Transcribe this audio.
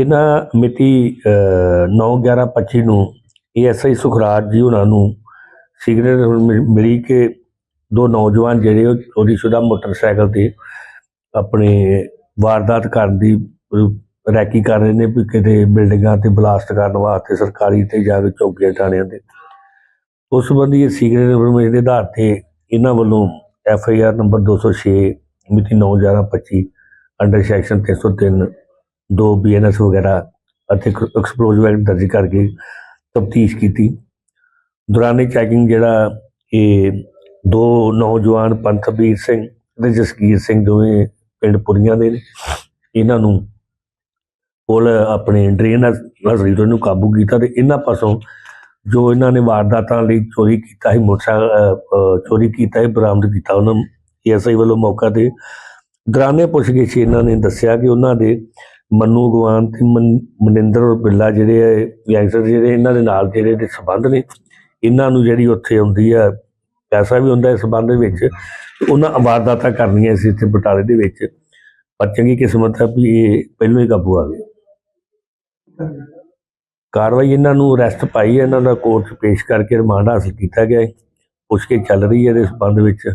ਇਹਨਾਂ ਮਿਤੀ 9/11/25 ਨੂੰ ਏਐਸਆਈ ਸੁਖਰਾਜ ਜੀ ਉਹਨਾਂ ਨੂੰ ਸਿਗਨਲ ਮਿ- ਮਿਲੀ ਕਿ ਦੋ ਨੌਜਵਾਨ ਜਿਹੜੇ ਉਹਦੀ ਸ਼ੁਦਾ ਮੋਟਰਸਾਈਕਲ ਤੇ ਆਪਣੇ ਵਾਰਦਾਤ ਕਰਨ ਦੀ ਰੈਕੀ ਕਰ ਰਹੇ ਨੇ ਵੀ ਕਿਤੇ ਬਿਲਡਿੰਗਾਂ ਤੇ ਬਲਾਸਟ ਕਰਨ ਵਾਸਤੇ ਸਰਕਾਰੀ ਤੇ ਜਾਂ ਕੇ ਚੌਕੀਆਂ ਥਾਣਿਆਂ ਤੇ। ਉਸ ਸੰਬੰਧੀ ਇਹ ਸਿਗਨਲ ਇਨਫੋਰਮੇਸ਼ਨ ਦੇ ਆਧਾਰ ਤੇ ਇਹਨਾਂ ਵੱਲੋਂ ਐਫ ਆਈ ਆਰ ਨੰਬਰ 206 ਮਿਤੀ 9/11/25 ਅੰਡਰ ਸੈਕਸ਼ਨ 303 ਦੋ ਬੀਐਨਐਸ ਵਗੈਰਾ ਅਤੇ ਐਕਸਪਲੋਸਿਵ ਐਕਟ ਦਰਜ ਕਰਕੇ ਤਫਤੀਸ਼ ਕੀਤੀ। ਦੌਰਾਨੇ ਚੈਕਿੰਗ ਜਿਹੜਾ ਇਹ ਦੋ ਨੌਜਵਾਨ ਪੰਥਬੀਰ ਸਿੰਘ ਤੇ ਜਸਕੀਰ ਸਿੰਘ ਦੋਵੇਂ ਪਿੰਡ ਪੁਰੀਆਂ ਦੇ ਨੇ। ਇਹਨਾਂ ਨੂੰ ਪੁਲ ਆਪਣੇ ਡਰੇਨ ਨਜ਼ਰੀ ਤੋਂ ਇਹਨੂੰ ਕਾਬੂ ਕੀਤਾ ਤੇ ਇਹਨਾਂ ਪਾਸੋਂ ਜੋ ਇਹਨਾਂ ਨੇ ਵਾਰਦਾਤਾਂ ਲਈ ਚੋਰੀ ਕੀਤਾ ਸੀ, ਮੋਟਰਸਾਈਕਲ ਚੋਰੀ ਕੀਤਾ ਹੈ ਬਰਾਮਦ ਕੀਤਾ ਉਹਨਾਂ ਏਐਸਆਈ ਵੱਲੋਂ ਮੌਕਾ ਤੇ ਦੌਰਾਨੇ ਸੀ ਇਹਨਾਂ ਨੇ ਦੱਸਿਆ ਕਿ ਉਹਨਾਂ ਦੇ ਮੰਨੂ ਗਵਾਨ ਤੇ ਮਨ- ਮਨਿੰਦਰ ਬਿੱਲਾ ਜਿਹੜੇ ਆ ਗੈਂਗਸਟਰ ਜਿਹੜੇ ਇਹਨਾਂ ਦੇ ਨਾਲ ਜਿਹੜੇ ਦੇ ਸੰਬੰਧ ਨੇ, ਇਹਨਾਂ ਨੂੰ ਜਿਹੜੀ ਉੱਥੇ ਆਉਂਦੀ ਆ, ਪੈਸਾ ਵੀ ਹੁੰਦਾ ਇਸ ਸੰਬੰਧ ਵਿੱਚ, ਉਹਨਾਂ ਵਾਰਦਾਤਾਂ ਕਰਨੀਆਂ ਸੀ ਇੱਥੇ ਬਟਾਲੇ ਦੇ ਵਿੱਚ, ਪਰ ਚੰਗੀ ਕਿਸਮਤ ਹੈ ਵੀ ਇਹ ਪਹਿਲਾਂ ਹੀ ਕਾਬੂ ਆ ਗਏ। ਕਾਰਵਾਈ ਇਹਨਾਂ ਨੂੰ ਅਰੈਸਟ ਪਾਈ ਹੈ ਇਹਨਾਂ ਦਾ ਕੋਰਟ 'ਚ ਪੇਸ਼ ਕਰਕੇ ਰਿਮਾਂਡ ਹਾਸਲ ਕੀਤਾ ਗਿਆ ਹੈ ਪੁੱਛ ਕੇ ਚੱਲ ਰਹੀ ਹੈ ਇਹਦੇ ਸੰਬੰਧ ਵਿੱਚ।